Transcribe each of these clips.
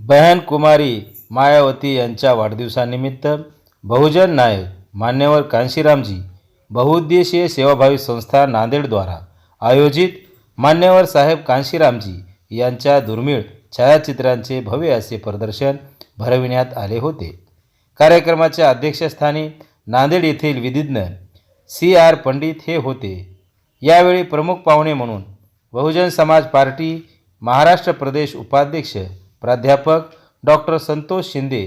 बहन कुमारी मायावती यांच्या वाढदिवसानिमित्त बहुजन नायक मान्यवर कांशीरामजी बहुउद्देशीय सेवाभावी संस्था नांदेडद्वारा आयोजित मान्यवर साहेब कांशीरामजी यांच्या दुर्मिळ छायाचित्रांचे भव्य असे प्रदर्शन भरविण्यात आले होते. कार्यक्रमाच्या अध्यक्षस्थानी नांदेड येथील विधिज्ञ सी आर पंडित हे होते. यावेळी प्रमुख पाहुणे म्हणून बहुजन समाज पार्टी महाराष्ट्र प्रदेश उपाध्यक्ष प्राध्यापक doctor Santosh Shinde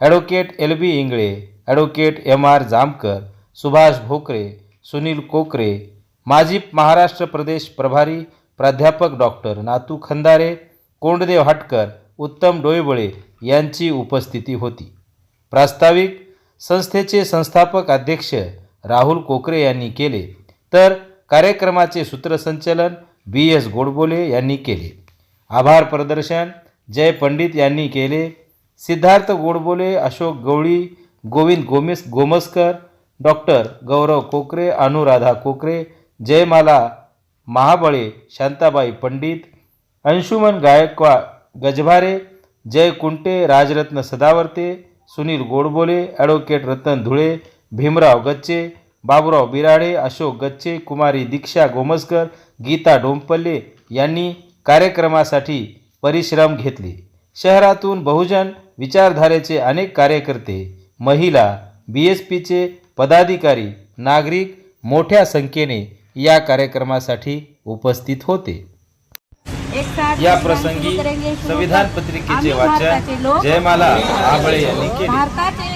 advocate L B Ingale advocate M R Jamkar Subhash Bhokare Sunil Kokare माजी महाराष्ट्र प्रदेश प्रभारी प्राध्यापक डॉक्टर नातू खंदारे कोंडदेव हाटकर उत्तम डोईबळे यांची उपस्थिती होती. प्रास्ताविक संस्थेचे संस्थापक अध्यक्ष राहुल कोकरे यांनी केले तर कार्यक्रमाचे सूत्रसंचलन बी एस गोडबोले यांनी केले. आभार प्रदर्शन जय पंडित यांनी केले. Siddharth Godbole Ashok Gawali Govind Gomes Gomaskar doctor Gaurav Kokare Anuradha Kokare Jayamala Mahabale Shantabai Pandit Anshuman Gaikwad Gajbhare Jay Kunte Rajratna Sadavarte Sunil Godbole advocate Ratan Dhule Bhimrao Gacche Baburao Birade Ashok Gacche Kumari Diksha Gomaskar Geeta Dompalle यांनी कार्यक्रमासाठी परिश्रम घेतले. शहरातून बहुजन विचारधारेचे अनेक कार्यकर्ते महिला बी S पीचे पदाधिकारी नागरिक मोठ्या संख्येने या कार्यक्रमासाठी उपस्थित होते. या संविधान प्रसंगी संविधान पत्रिकेचे वाचन जयमाला आबळे यांनी केले.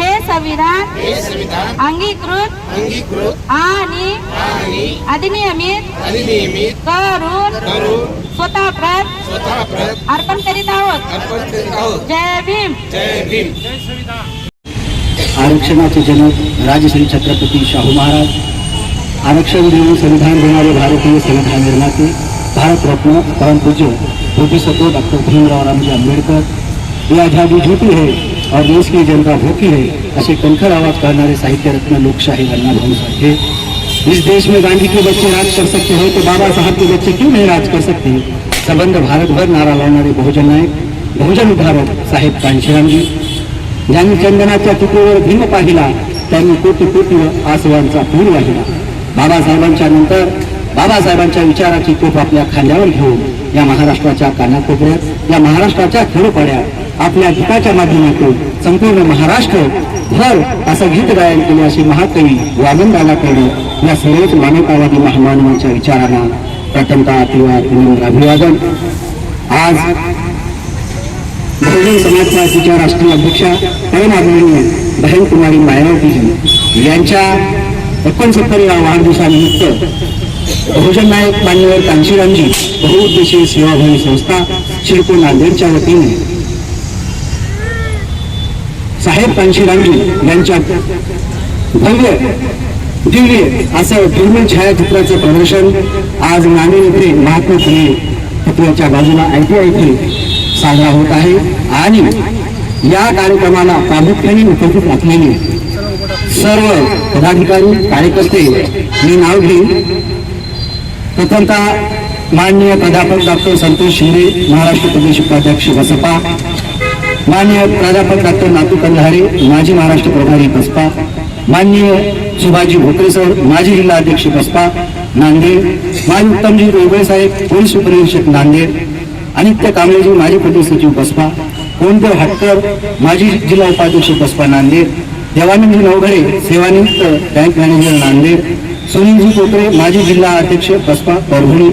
हे संविधान अंगीकृत आणि अधिनियमित करून स्वतः प्रत अर्पण करीत आहोत. जय भीम. आरक्षणाचे जनक राजश्री छत्रपती शाहू महाराज आरक्षण देऊन संविधान देणारे भारतीय संविधान निर्माते भारतरत्न परमपूज्य बोधिसत्व डॉक्टर भीमराव रामजी आंबेडकर ये आजादी झूठी है और देश की जनता भूखी है असे कणखर आवाज करणारे साहित्य रत्न लोकशाही गणना भाऊ साठे इस देश में गांधी के बच्चे राज कर सकते हैं तो बाबा साहब के बच्चे क्यों नहीं राज कर सकते? संबंध भारत भर नारा लावणारे बहुजन नायक बहुजन उद्धारक साहेब कांशीरामजी ज्यांनी चंदनाच्या तुकडीवर भीम पाहिला त्यांनी कोटी कोटी आसवांचा पूर वाहिला। बाबासाहेबांच्या नंतर बाबासाहेबांच्या विचाराची कोप आपल्या खांद्यावर घेऊन या महाराष्ट्राच्या कानाकोपऱ्यात या महाराष्ट्राच्या खेडोपाड्यात आपल्या गीताच्या माध्यमातून संपूर्ण महाराष्ट्र भर असं गीत गायन केले अशी महाकवी वामनदानाकडे या सर्वच मानवतावादी महामानवांच्या विचारांना प्रथमता अतिवाद विनम्र अभिवादन आज बहुजन समाज पार्टीच्या राष्ट्रीय अध्यक्षा परमादरणीय बहन कुमारी मायावतीजी यांच्या एकोणसत्तरीव्या वाढदिवसानिमित्त बहुजन नायक मान्यवर कांशीरामजी बहुउद्देशीय सेवाभावी संस्था शिरपूर नांदेडच्या वतीने साहेब कांशीरामजी यांच्या भव्य दिव्य असं दुर्मिळ छायाचित्राचं प्रदर्शन आज नांदेड येथे महात्मा फुले पुतळ्याच्या बाजूला आय टी आय येथे साजरा होत आहे. आणि या कार्यक्रमाला प्रामुख्याने उपस्थित असलेले सर्व पदाधिकारी कार्यकर्ते मी नाव घेईन. प्रथमतः माननीय प्राध्यापक डॉक्टर संतोष शिंदे महाराष्ट्र प्रदेश उपाध्यक्ष बसपा माननीय प्राध्यापक डॉक्टर नातू कंधारे माजी महाराष्ट्र प्रभारी बसपा माननीय सुभाजी भोकरे सर माजी जिल्हा अध्यक्ष बसपा नांदेड माजी उत्तमजी रोबळे साहेब पोलीस उपनिरीक्षक नांदेड अनित्य कांबळेजी माजी पोलीस सचिव बसपा कोणदेव हटकर माजी जिल्हा उपाध्यक्ष बसपा नांदेड देवानंद नवघरे सेवानिवृत्त बँक मॅनेजर नांदेड सुनीलजी कोकरे माजी जिल्हा अध्यक्ष Baspa Parbhani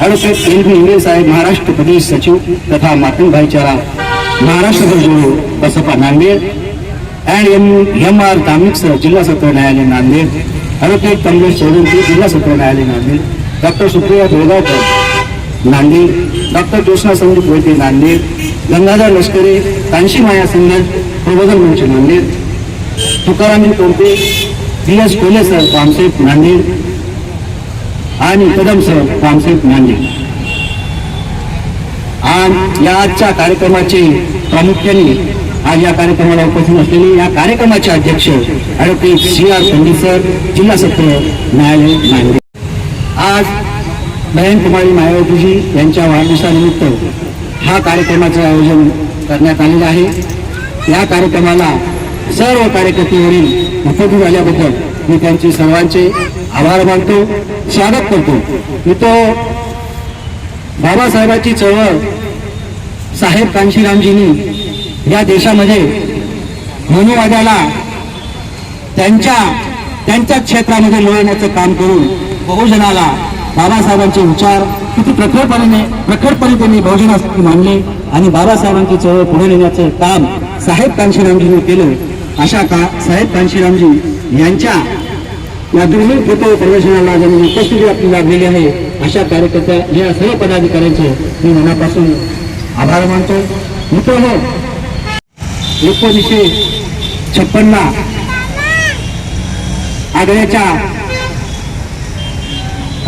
advocate L B Ingale साहेब महाराष्ट्र प्रदेश सचिव तथा मातृ भाईचारा महाराष्ट्र जोडो Baspa Nanded and M M R Damik sir जिल्हा सत्र न्यायालय नांदेड. ॲडव्होकेट कमलेश चौधरी जिल्हा सत्र न्यायालय नांदेड. डॉक्टर सुप्रिया बेळगावकर नांदेड. डॉक्टर ज्योत्ना संदीप वैद्य नांदेड. गंगाधर लष्करे कांशी माया संघट प्रबोधन मंच Nanded. Tukaramji Todte B S Kole sir कामसेप Nanded. आणि कदम सर कामसेप नांदेड. आणि या आजच्या कार्यक्रमाचे प्रामुख्याने आज या कार्यक्रमाला उपस्थित असलेले या कार्यक्रमाचे अध्यक्ष advocate C R Pandit sir जिल्हा सत्र न्यायालय नांदेड आज बहन कुमारी मायावतीजी यांच्या वाढदिवसानिमित्त हा कार्यक्रमाचं आयोजन करण्यात आलेलं आहे. या कार्यक्रमाला सर्व कार्यकर्तेवरील उपस्थित झाल्याबद्दल मी त्यांचे सर्वांचे आभार मानतो स्वागत करतो. मी तो बाबासाहेबांची चळवळ साहेब कांशीरामजींनी या देशामध्ये मनुवाद्याला त्यांच्या त्यांच्या क्षेत्रामध्ये मिळवण्याचं काम करून बहुजनाला बाबासाहेबांचे विचार किती प्रखरपणे प्रखरपणे त्यांनी बहुजनासाठी मांडले आणि बाबासाहेबांची चळवळ पुढे नेण्याचं काम साहेब कांशीरामजींनी केलं. अशा का साहेब कांशीरामजी यांच्या या दुर्मिळ फोटो प्रदर्शनाला ज्यांनी उपस्थिती आपली लाभलेली आहे अशा कार्यकर्त्या या सर्व पदाधिकाऱ्यांचे मी मनापासून आभार मानतो. मित्रांनो एकोणीसशे छप्पनला आग्र्याच्या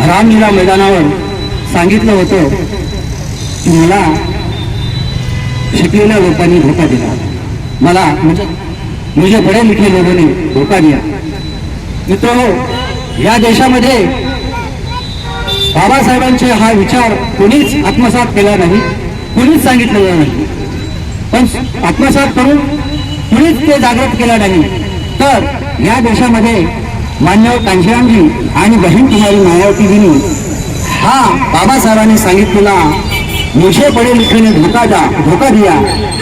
रामलीला मैदानावर सांगितलं होतं की मला शिकलेल्या लोकांनी धोका दिला. मला म्हणजे मुझे बडे लिखे लोगों ने धोका दिला. मित्रांनो या देशामध्ये बाबासाहेबांचे हा विचार कोणीच आत्मसात केला नाही कोणीच सांगितलेला नाही. पण आत्मसात करून कुणीच ते जागृत केला नाही. तर या देशामध्ये मान्यवर कांशीरामजी आणि बहीण कुमारी मायावतीजींनी हा बाबासाहेबांनी सांगितलेला मुझे पडे लिखने धोका द्या धोका दिया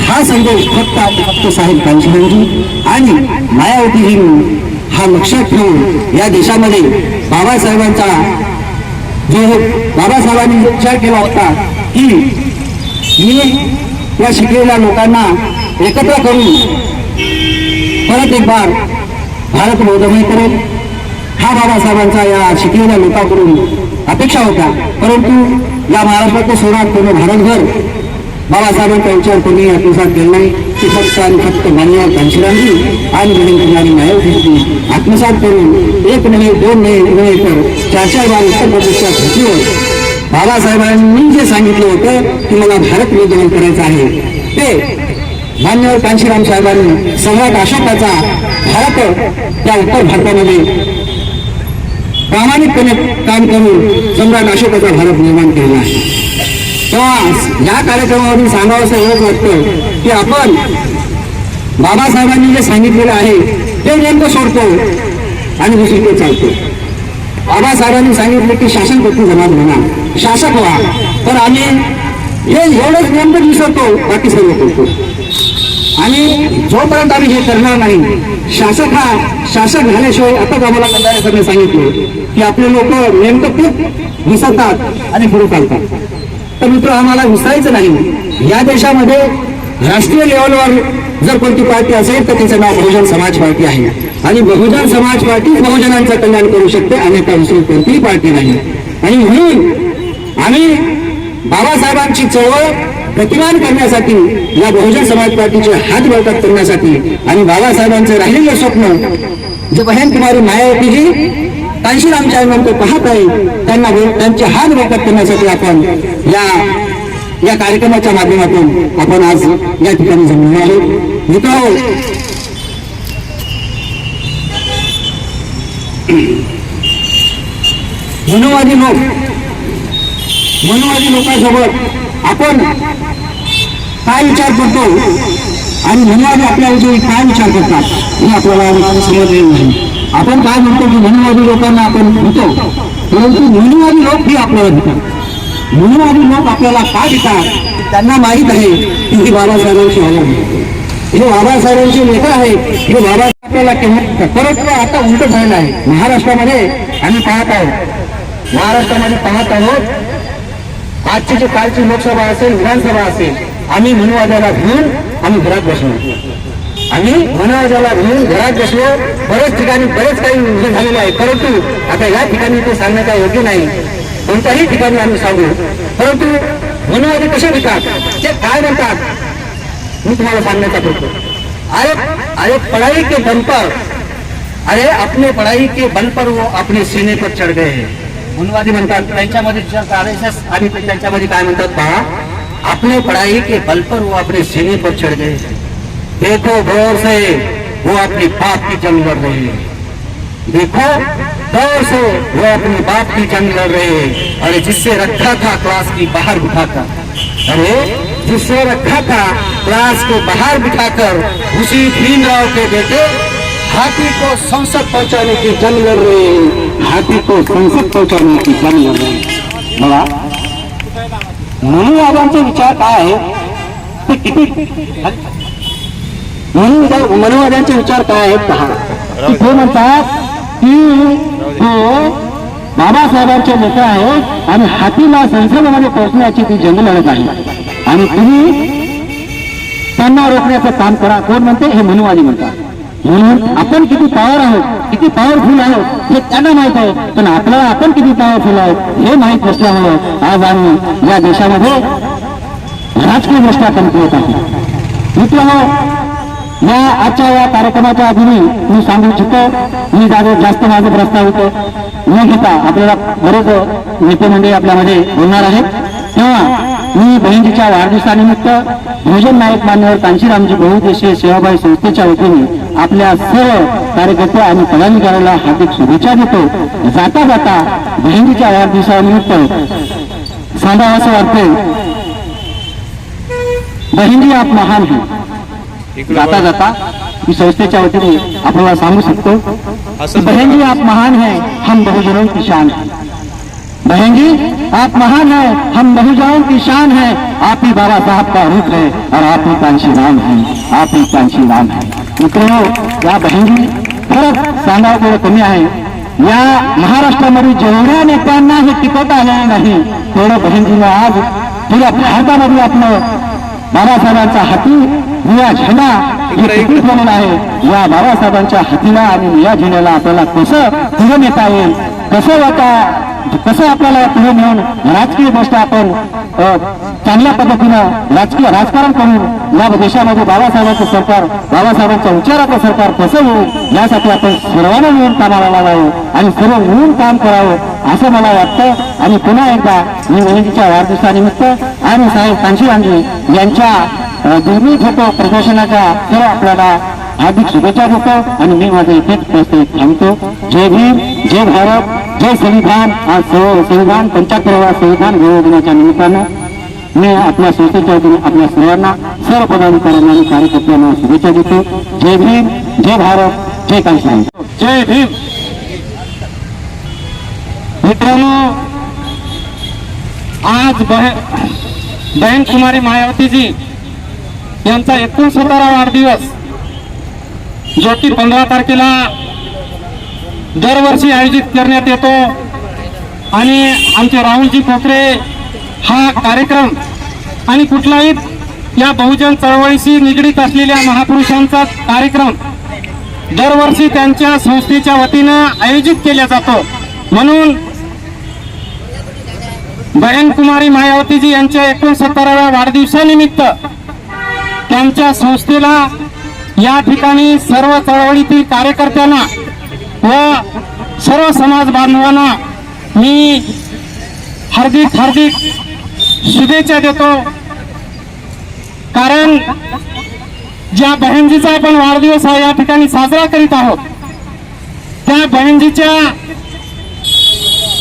हा संदेश फक्त फक्त साहेब कांशीरामजी आणि मायावतीजींनी हा लक्षात ठेवून या देशामध्ये बाबासाहेबांचा जो बाबासाहेबांनी विचार केला होता की मी या शिकलेल्या लोकांना एकत्र करून परत एक बार भारत बोधमय करेल हा बाबासाहेबांचा या शिकलेल्या लोकांकडून अपेक्षा होता परंतु या महाराष्ट्राचे सोडा पूर्ण भारतभर बाबासाहेबांच्या विचार कोणी आत्मसात केला नाही. ती फक्त आणि फक्त मान्यवर कांशीरामजी आणि बहीण कुमारी मायावतीजी आत्मसात करून एक नव्हे दोन नव्हे नव्हे तर चार चार बार उत्तर प्रदेशच्या धर्तीवर बाबासाहेबांनी जे सांगितलं होतं की मला भारत निर्माण करायचं आहे ते मान्यवर कांशीराम साहेबांनी सम्राट अशोकाचा भारत त्या उत्तर भारतामध्ये प्रामाणिकपणे काम करून सम्राट अशोकाचा भारत निर्माण केलेला आहे. तेव्हा या कार्यक्रमावरून सांगावं असं एवढंच वाटतं की आपण बाबासाहेबांनी जे सांगितलेलं आहे ते नेमकं सोडतो आणि दुसरीकडे चालतो. बाबासाहेबांनी सांगितले की शासन करतो जमात म्हणा. शासक व्हा. तर आम्ही हे एवढंच नेमकं विसरतो बाकी सर्व करतो. आणि जोपर्यंत आम्ही हे करणार नाही शासक हा शासक झाल्याशिवाय आताच आम्हाला कंदारे सरने सांगितले की आपले लोक नेमकं खूप विसरतात आणि पुढे चालतात. तर मित्र आम्हाला विसरायचं नाही. या देशामध्ये राष्ट्रीय लेवलवर जर कोणती पार्टी असेल तर तिचं नाव बहुजन समाज पार्टी आहे. आणि बहुजन समाज पार्टी बहुजनांचं कल्याण करू शकते अन्यथा दुसरी कोणतीही पार्टी नाही. आणि म्हणून आम्ही बाबासाहेबांची चळवळ प्रतिमान करण्यासाठी या बहुजन समाज पार्टीचे हात बळकट करण्यासाठी आणि बाबासाहेबांचं राहिलेलं स्वप्न जे बहन कुमारी मायावतीजी कांशीरामच्या नंतर पाहत आहे त्यांना त्यांचे हात बळकट करण्यासाठी आपण या या कार्यक्रमाच्या माध्यमातून आपण आज या ठिकाणी जमलेलो आहोत. मित्रांनो मनोवादी लोक मनोवादी लोकांसोबत आपण काय विचार करतो आणि मनोवादी आपल्याविषयी काय विचार करतात हे आपल्याला समजले नाही. आपण काय म्हणतो की मनोवादी लोकांना आपण म्हणतो परंतु मनोवादी लोक हे आपल्याला भेटतात म्हणून आधी लोक आपल्याला का देतात? त्यांना माहीत आहे की ही बाबासाहेबांची हवा हे बाबासाहेबांचे नेता आहे हे बाबा आपल्याला केव्हा परंतु आता उलट झालेलं आहे. महाराष्ट्रामध्ये आम्ही पाहत आहोत. महाराष्ट्रामध्ये पाहत आहोत. आजची जी कालची लोकसभा असेल विधानसभा असेल आम्ही मनुवाद्याला घेऊन आम्ही घरात बसलो. आम्ही मनुवाद्याला घेऊन घरात बसलो. बरेच ठिकाणी बरेच काही हे झालेले आहे. परंतु आता या ठिकाणी ते सांगण्याचा योग्य नाही. कोणत्याही ठिकाणी आम्ही सांगू. परंतु मनुवादी कसे घेतात ते काय म्हणतात मी तुम्हाला सांगण्याचा प्रयत्न अरे अरे पढ़ाई के बल पर अरे अपने पढ़ाई के बल पर वो अपने सीने पर चढ़ गए हैं. मनवादी म्हणतात त्यांच्यामध्ये आर एस एस आणि त्यांच्यामध्ये काय म्हणतात पहा अपने पढ़ाई के बल पर वो अपने सीने पर चढ़ गए देखो गौर से वो अपनी बाप की जंग लड़ रही है. देखो दौर से वो अपने बाप की जंग लड़ रहे हैं। अरे, जिससे रखा था क्लास की बाहर बिठाकर। अरे, जिससे रखा था क्लास को बाहर बिठाकर, उसी भीमराव के बेटे हाथी को संसद पहुँचाने की जंग लड़ रहे हैं। हाथी को संसद पहुँचाने की जंग लड़ रहे हैं। बघा मनुवादांचे विचार काय आहे किती म्हणून मनोवाद्यांचे विचार काय आहेत पहा की ते म्हणतात की तो हो. बाबासाहेबांचे नेते आहेत आणि हातीला संसदेमध्ये पोहोचण्याची ती जंग लढत आहे. आणि तुम्ही त्यांना रोखण्याचं काम करा. कोण म्हणते? हे मनुवादी म्हणतात. म्हणून आपण किती पॉवर आहोत किती पॉवरफुल आहोत हे त्यांना माहीत आहे. पण आपल्याला आपण किती पॉवरफुल आहोत हे माहीत नसल्यामुळे आज आम्ही या देशामध्ये राजकीय दृष्ट्या कमकुवत आहे मित्र या आजच्या या कार्यक्रमाच्या आधी मी सांगू इच्छितो मी जागे जास्त माझं प्रस्ताव होतो. न घेता आपल्याला बरेच नेते मंडळी आपल्यामध्ये बोलणार आहेत. तेव्हा मी बहिणीच्या वाढदिवसानिमित्त भोजन नायक मान्यवर कांशीरामजी बहुदेशीय सेवाबाई संस्थेच्या वतीने आपल्या सर्व कार्यकर्ते आणि पदाधिकाऱ्याला हार्दिक शुभेच्छा देतो. जाता जाता बहिणीच्या वाढदिवसानिमित्त सांगावं असं वाटते बहिणी आप महान है. जाता जाता मी संस्थेच्या वतीने आपल्याला सांगू शकतो बहन जी आप महान है हम बहुजनों की शान. है बहन जी आप महान है हम बहुजनों की शान है. आप ही बाबा साहब का रूप है और आप ही कांशी राम है. आप ही कांशी राम है. मित्रांनो या बहिणी खरंच सांगावं थोडं कमी आहे. या महाराष्ट्रामध्ये जेवढ्या नेत्यांना हे तिकट आलेलं नाही तेवढं बहिणजीने आज पुऱ्या भारतामध्ये आपलं बाबासाहेबांचा हाती निळा झेंडा हे तिकीट आहे. या बाबासाहेबांच्या हातीला आणि निळ्या झेंड्याला आपल्याला कसं पुढे नेता येईल कसं आता कसं आपल्याला पुढे नेऊन राजकीय गोष्ट आपण चांगल्या पद्धतीनं राजकीय राजकारण करून या देशामध्ये बाबासाहेबांचं सरकार बाबासाहेबांच्या विचाराचं सरकार कसं होईल यासाठी आपण सर्वांना मिळून कामाला लावावं आणि सर्व मिळून काम करावं असं मला वाटतं. आणि पुन्हा एकदा मी वहिनीच्या वाढदिवसानिमित्त आणि साहेब कांशीरामजी यांच्या दोन्ही फोटो प्रदर्शनाच्या तर आपल्याला अधिक शुभेच्छा देतो आणि मी माझं इथेच प्रस्तुत थांबतो. जय भीम जय भारत जय संविधान. आज सर्व संविधान पंच्याहत्तरावा संविधान गौरव दिनाच्या निमित्तानं मी आपल्या संस्थेच्या वतीने आपल्या सर्वांना सर्व पदाधिकाऱ्यांना आणि कार्यकर्त्यांना शुभेच्छा देतो. जय भीम जय भारत जय कांशीराम जय भीम. मित्रांनो आज बहन कुमारी मायावतीजी यांचा एकोणसत्तरा वाढदिवस जो की पंधरा तारखेला दरवर्षी आयोजित करण्यात येतो. आणि आमचे राहुलजी खोकरे हा कार्यक्रम आणि कुठलाही या बहुजन चळवळीशी निगडीत असलेल्या महापुरुषांचा कार्यक्रम दरवर्षी त्यांच्या संस्थेच्या वतीनं आयोजित केला जातो. म्हणून बहन कुमारी मायावतीजी यांच्या एकोणसत्तराव्या वाढदिवसानिमित्त त्यांच्या संस्थेला या ठिकाणी सर्व चळवळीतील कार्यकर्त्यांना व सर्व समाज बांधवांना मी हार्दिक हार्दिक शुभेच्छा देतो. कारण ज्या बहिणजीचा आपण वाढदिवस हा या ठिकाणी साजरा करीत आहोत त्या बहिणजीच्या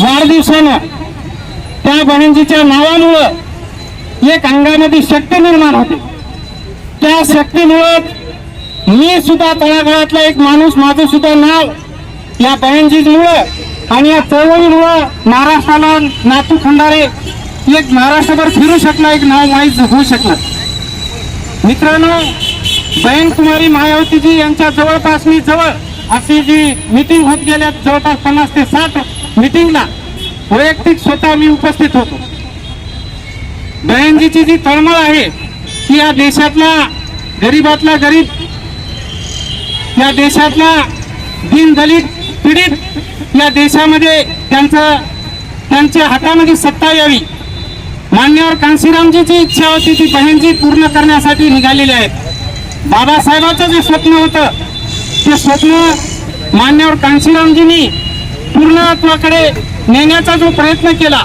वाढदिवसानं त्या बहिणजीच्या नावामुळं एक अंगामध्ये शक्ती निर्माण होते. त्या शक्तीमुळं मी सुद्धा तळागाळातला एक माणूस माझं सुद्धा नाव या बहिणजीमुळं आणि या चळवळीमुळं महाराष्ट्राला नातू खंडारे एक महाराष्ट्रभर फिरू शकला एक नाव माहीत होऊ शकलं मित्रांनो बहीण कुमारी मायावतीजी यांच्या जवळपास मी जवळ अशी जी मिटिंग होत गेल्या जवळपास पन्नास ते साठ मिटिंगला वैयक्तिक स्वतः मी उपस्थित होतो. बहीणजीची जी तळमळ आहे की या देशातला गरीबातला गरीब या देशातला दीन दलित पीडित या देशामध्ये त्यांचं त्यांच्या हातामध्ये सत्ता यावी. मान्यवर कांशीरामजीची इच्छा होती ती बहीणजी पूर्ण करण्यासाठी निघालेली आहेत. बाबासाहेबाचं जे स्वप्न होतं ते स्वप्न मान्यवर कांशीरामजींनी पूर्णत्वाकडे नेण्याचा जो प्रयत्न केला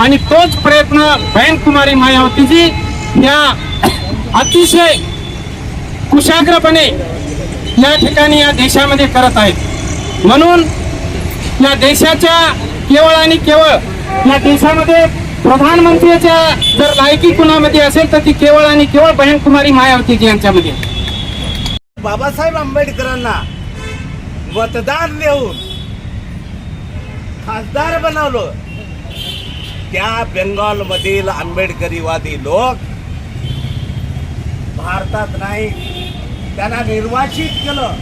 आणि तोच प्रयत्न बहीण कुमारी मायावतीजी या अतिशय कुशाग्रपणे या ठिकाणी या देशामध्ये करत आहेत. म्हणून या देशाच्या केवळ आणि केवळ या देशामध्ये प्रधानमंत्र्याच्या जर लायकी कुणामध्ये असेल तर ती केवळ आणि केवळ बहीण कुमारी मायावतीजी यांच्यामध्ये बाबासाहेब आंबेडकरांना मतदान देऊन खासदार बनवलं. त्या बेंगॉलमधील आंबेडकरीवादी लोक भारतात नाही. त्यांना निर्वाचित केलं.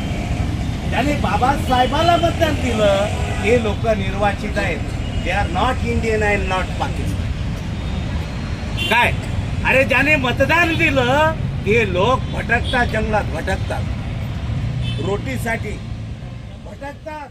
त्यांनी बाबासाहेबाला मतदान दिलं. हे लोक निर्वाचित आहेत. They are not Indian and not Pakistan काय? अरे ज्याने मतदान दिलं हे लोक भटकतात जंगलात भटकतात. रोटीसाठी भटकतात.